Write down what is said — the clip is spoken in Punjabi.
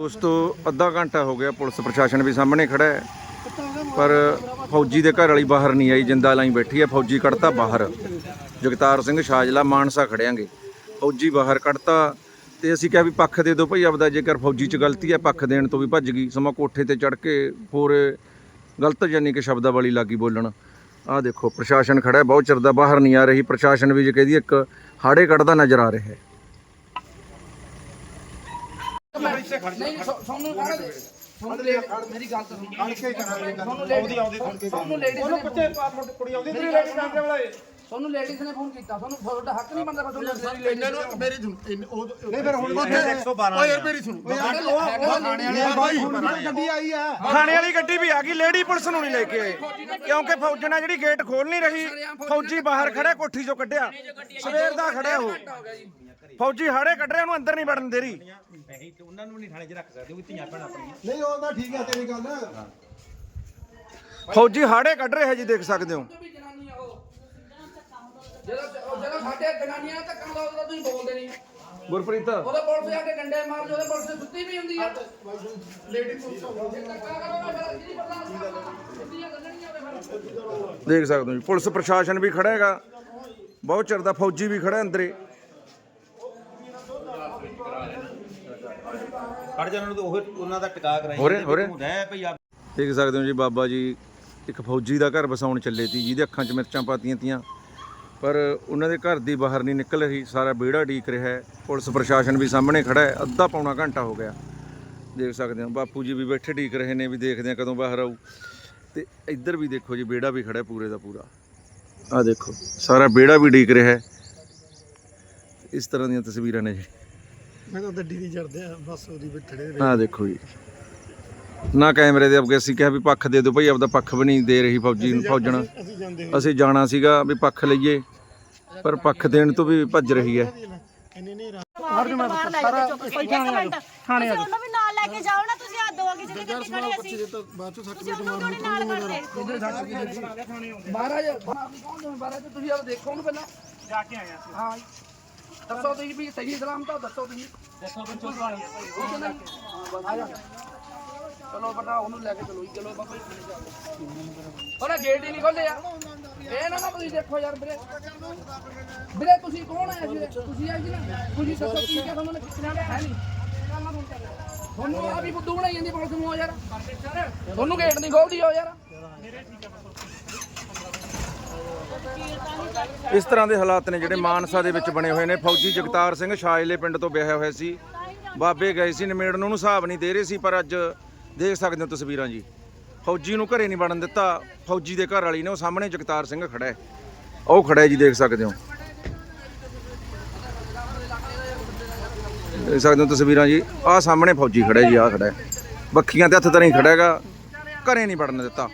ਉਸ ਤੋਂ ਅੱਧਾ ਘੰਟਾ ਹੋ ਗਿਆ ਪੁਲਿਸ ਪ੍ਰਸ਼ਾਸਨ ਵੀ ਸਾਹਮਣੇ ਖੜਾ ਹੈ। ਪਰ ਫੌਜੀ ਦੇ ਘਰ ਵਾਲੀ ਬਾਹਰ ਨਹੀਂ ਆਈ, ਜਿੰਦਾ ਲਾਈ ਬੈਠੀ ਹੈ। ਫੌਜੀ ਕੱਢਤਾ ਬਾਹਰ। ਜਗਤਾਰ ਸਿੰਘ ਸ਼ਾਜਲਾ ਮਾਨਸਾ ਖੜਿਆਂਗੇ। ਫੌਜੀ ਬਾਹਰ ਕੱਢਤਾ ਤੇ ਅਸੀਂ ਕਿਹਾ ਵੀ ਪੱਖ ਦੇ ਦਿਓ ਭਈ, ਆਪਦਾ ਜੇਕਰ ਫੌਜੀ 'ਚ ਗਲਤੀ ਹੈ, ਪੱਖ ਦੇਣ ਤੋਂ ਵੀ ਭੱਜ ਗਈ। ਸਮਾਂ ਕੋਠੇ ਤੇ ਚੜ ਕੇ ਹੋਰ ਗਲਤ ਜਾਨੀ ਕਿ ਸ਼ਬਦਾਵਲੀ ਲੱਗੀ ਬੋਲਣ। ਆਹ ਦੇਖੋ, ਪ੍ਰਸ਼ਾਸਨ ਖੜਾ ਬਹੁਤ ਚਿਰ ਦਾ ਬਾਹਰ ਨਹੀਂ ਆ ਰਹੀ। ਪ੍ਰਸ਼ਾਸਨ ਵੀ ਜੇ ਕਹਦੀ ਇੱਕ ਹਾੜੇ ਕੱਢਦਾ ਨਜ਼ਰ ਆ ਰਿਹਾ ਹੈ। ਨਹੀਂ ਸੋ- ਤੁਹਾਨੂੰ ਕਾਹਦਾ ਦੇ ਤੁਹਾਨੂੰ ਲੈ ਮੇਰੀ ਗੱਲ ਤਾਂ ਸੁਣੋ। ਖੜ ਕੇ ਕਰਾਂਗੇ ਤੁਹਾਨੂੰ ਲੇਡੀ ਤੁਹਾਨੂੰ ਲੇਡੀਜ਼ ਨੇ ਬੱਚੇ ਕੁੜੀ ਆਉਂਦੀ ਤੇਰੀ ਲੇਡੀ ਨਾਲ ਵਾਲੇ। ਤੁਹਾਨੂੰ ਲੇਡੀਜ਼ ਨੇ ਫੋਨ ਕੀਤਾ ਤੁਹਾਨੂੰ ਤੁਹਾਡਾ ਹੱਕ ਨਹੀਂ ਬਣਦਾ ਤੁਹਾਨੂੰ ਮੇਰੀ ਇਹਨਾਂ ਨੂੰ ਸੁਣ ਇਨ- ਉਹ ਨਹੀਂ ਫਿਰ ਹੁਣ ਉੱਥੇ 112 ਓਏ ਯਾਰ ਮੇਰੀ ਸੁਣ। ਯਾਰ ਉਹ ਥਾਣੇ ਵਾਲੇ ਬਾਈ ਗੱਡੀ ਆਈ ਆ ਥਾਣੇ ਵਾਲੀ ਗੱਡੀ ਵੀ ਆ ਗਈ ਲੇਡੀ ਪੁਲਿਸ ਨੂੰ ਨਹੀਂ ਲੈ ਕੇ ਆਏ। ਕਿਉਂਕਿ ਫੌਜਣਾ ਜਿਹੜੀ ਗੇਟ ਖੋਲ ਨਹੀਂ ਰਹੀ ਫੌਜੀ ਬਾਹਰ ਖੜਾ ਕੋਠੀ ਚੋਂ ਕੱਢਿਆ। ਸਵੇਰ ਦਾ ਖੜਿਆ ਉਹ। ਫੌਜੀ ਹਾੜੇ ਕੱਢ ਰਿਹਾ ਉਹਨੂੰ ਅੰਦਰ ਨਹੀਂ ਵੜਨ ਦੇ ਰਹੀ। ਨਹੀਂ ਉਹ ਤਾਂ ਠੀਕ ਆ ਤੇਰੀ ਗੱਲ। ਫੌਜੀ ਹਾੜੇ ਕੱਢ ਰਿਹਾ ਜੀ ਦੇਖ ਸਕਦੇ ਹੋ। ਉਹ ਜਦੋਂ ਜਦੋਂ ਸਾਡੇ ਜਨਾਨੀਆਂ ਨਾਲ ਧੱਕਾ ਲਾਉਂਦਾ ਤੁਸੀਂ ਬੋਲਦੇ ਨਹੀਂ। ਗੁਰਪ੍ਰੀਤ। ਉਹਦੇ ਪੁਲਿਸ ਆ ਕੇ ਡੰਡੇ ਮਾਰਦੇ ਉਹਦੇ ਪੁਲਿਸ ਸੁੱਤੀ ਵੀ ਹੁੰਦੀ ਆ। ਲੇਡੀ ਪੁਲਿਸ ਧੱਕਾ ਕਰੋ ਮੈਂ ਫਿਰ ਕੀ ਪਤਾ ਸਿੱਧੀਆਂ ਗੱਲਣੀਆਂ ਵੇ ਫਿਰ। ਦੇਖ ਸਕਦੇ ਹੋ ਜੀ ਪੁਲਿਸ ਪ੍ਰਸ਼ਾਸਨ ਵੀ ਖੜਾ ਹੈਗਾ। ਬਹੁਤ ਚਿਰ ਦਾ ਫੌਜੀ ਵੀ ਖੜਾ ਅੰਦਰੇ। ਖੜ ਜਾ ਉਹਨਾਂ ਨੂੰ ਉਹ ਉਹਨਾਂ ਦਾ ਟਿਕਾ ਕਰਾਈ ਹੋ ਰਿਹਾ- ਹੋ ਰਿਹਾ। ਰਹਿ ਭਈ ਆ। ਦੇਖ ਸਕਦੇ ਹੋ ਜੀ ਬਾਬਾ ਜੀ ਇੱਕ ਫੌਜੀ ਦਾ ਘਰ ਵਸਾਉਣ ਚੱਲੇ ਸੀ ਜਿਹਦੇ ਅੱਖਾਂ 'ਚ ਮਿਰਚਾਂ ਪਾਤੀਆਂ ਤੀਆਂ। ਪਰ ਉਹਨਾਂ ਦੇ ਘਰ ਦੀ ਬਾਹਰ ਨਹੀਂ ਨਿਕਲ ਰਹੀ ਸਾਰਾ ਵਿਹੜਾ ਢੀਕ ਰਿਹਾ ਹੈ। ਪੁਲਿਸ ਪ੍ਰਸ਼ਾਸਨ ਵੀ ਸਾਹਮਣੇ ਖੜਾ ਹੈ ਅੱਧਾ ਪੌਣਾ ਘੰਟਾ ਹੋ ਗਿਆ। ਦੇਖ ਸਕਦੇ ਹੋ ਬਾਪੂ ਜੀ ਵੀ ਬੈਠੇ ਢੀਕ ਰਹੇ ਨੇ ਵੀ ਦੇਖਦੇ ਆ ਕਦੋਂ ਬਾਹਰ ਆਊ। ਤੇ ਇੱਧਰ ਵੀ ਦੇਖੋ ਜੀ ਵਿਹੜਾ ਵੀ ਖੜਾ ਹੈ ਪੂਰੇ ਦਾ ਪੂਰਾ। ਆਹ ਦੇਖੋ ਸਾਰਾ ਵਿਹੜਾ ਵੀ ਢੀਕ ਰਿਹਾ ਹੈ। ਇਸ ਤਰ੍ਹਾਂ ਦੀਆਂ ਤਸਵੀਰਾਂ ਨੇ ਜੀ। ਮੈਂ ਤਾਂ ਗੱਡੀ ਨਹੀਂ ਚੜਦੇ ਆ ਬਸ ਉਹਦੀ ਬਿਠੜੇ ਆਹ ਦੇਖੋ ਜੀ। ਨਾ ਕੈਮਰੇ ਦੇ ਅੱਗੇ ਅਸੀਂ ਕਿਹਾ ਵੀ ਪੱਖ ਦੇ ਦਿਓ ਭਾਈ ਆਪਦਾ ਪੱਖ ਵੀ ਨਹੀਂ ਦੇ ਰਹੀ ਫੌਜੀ ਨੂੰ ਫੌਜਣਾ। ਅਸੀਂ ਜਾਣਾ ਸੀਗਾ ਵੀ ਪੱਖ ਲਈਏ ਪਰ ਪੱਖ ਦੇਣ ਤੋਂ ਵੀ ਭੱਜ ਰਹੀ ਹੈ। ਇੰਨੇ ਨਹੀਂ ਹਰ ਜਮਾ ਸਾਰਾ ਥਾਣੇ ਆ ਉਹਨੂੰ ਵੀ ਨਾਲ ਲੈ ਕੇ ਜਾਓ ਨਾ ਤੁਸੀਂ ਆ ਦੋ ਕਿਸੇ ਦੀ ਗੱਡੀ ਖੜੀ ਅਸੀਂ। ਤਾਂ ਬਾਅਦ ਚੋਂ ਸੱਟ ਤੁਸੀਂ ਉਹਨੂੰ ਕਿਉਂ ਨੀ ਨਾਲ ਕਰਦੇ ਮਹਾਰਾਜ ਕੌਣ ਮਹਾਰਾਜ ਤੁਸੀਂ ਆਪ ਦੇਖੋ ਉਹਨੂੰ ਪਹਿਲਾਂ। ਜਾ ਕੇ ਆਇਆ ਹਾਂ ਜੀ। ਦੱਸੋ ਤੁਸੀਂ ਵੀ ਸਹੀ ਸਲਾਮ ਤਾਂ ਦੱਸੋ ਤੁਸੀਂ। ਦੱਸੋ ਬੱਚੋ ਆਇਆ ਚਲੋ ਬਟਾ, ਉਹਨੂੰ ਲੈ ਕੇ ਚਲੋ ਜੀ, ਚਲੋ ਬਾਬਾ ਜੀ ਉਹਨੇ ਗੇਟ ਹੀ ਨਹੀਂ ਖੋਲਿਆ ਇਹ ਨਾ ਨਾ ਤੁਸੀਂ ਦੇਖੋ ਯਾਰ ਵੀਰੇ। ਵੀਰੇ, ਤੁਸੀਂ ਕੌਣ ਆਏ ਜੀ ਤੁਸੀਂ ਆਏ ਜੀ ਨਾ? ਤੁਸੀਂ ਦੱਸੋ ਕੀ ਕਿ ਤੁਹਾਨੂੰ ਕਿਤਨਾ ਹੈ ਨਹੀਂ। ਤੁਹਾਨੂੰ ਆ ਵੀ ਬੁੱਧੂ ਬਣਾਈ ਜਾਂਦੀ ਪੁਲਿਸ ਨੂੰ, ਯਾਰ। ਤੁਹਾਨੂੰ ਗੇਟ ਨਹੀਂ ਖੋਲਦੀ ਹੋ ਯਾਰ। ਇਸ ਤਰ੍ਹਾਂ ਦੇ ਹਾਲਾਤ ਨੇ ਜਿਹੜੇ ਮਾਨਸਾ ਦੇ ਵਿੱਚ ਬਣੇ ਹੋਏ ਨੇ। ਫੌਜੀ ਜਗਤਾਰ ਸਿੰਘ ਸ਼ਾਇਲੇ ਪਿੰਡ ਤੋਂ ਵਿਆਹਿਆ ਹੋਇਆ ਸੀ। ਬਾਬੇ ਗਏ ਸੀ, ਨਿਮੇੜਨ। ਨੂੰ ਉਹਨੂੰ ਹਿਸਾਬ ਨਹੀਂ ਦੇ ਰਹੇ ਸੀ, ਪਰ ਅੱਜ ਦੇਖ ਸਕਦੇ ਹੋ ਤਸਵੀਰਾਂ ਜੀ। ਫੌਜੀ ਨੂੰ ਘਰੇ ਨਹੀਂ ਵੜਨ ਦਿੱਤਾ। ਫੌਜੀ ਦੇ ਘਰ ਵਾਲੀ ਨੇ ਉਹ ਸਾਹਮਣੇ ਜਗਤਾਰ ਸਿੰਘ ਖੜਾ ਹੈ। ਉਹ ਖੜਾ ਹੈ ਜੀ, ਦੇਖ ਸਕਦੇ ਹੋ। ਦੇਖ ਸਕਦੇ ਹੋ ਤਸਵੀਰਾਂ ਜੀ। ਆਹ ਸਾਹਮਣੇ ਫੌਜੀ ਖੜਾ ਹੈ ਜੀ, ਆਹ ਖੜਾ ਹੈ। ਬੱਖੀਆਂ ਤੇ ਹੱਥ ਤਾਂ ਨਹੀਂ ਖੜਾ ਹੈਗਾ। ਘਰੇ ਨਹੀਂ ਵੜਨ ਦਿੱਤਾ।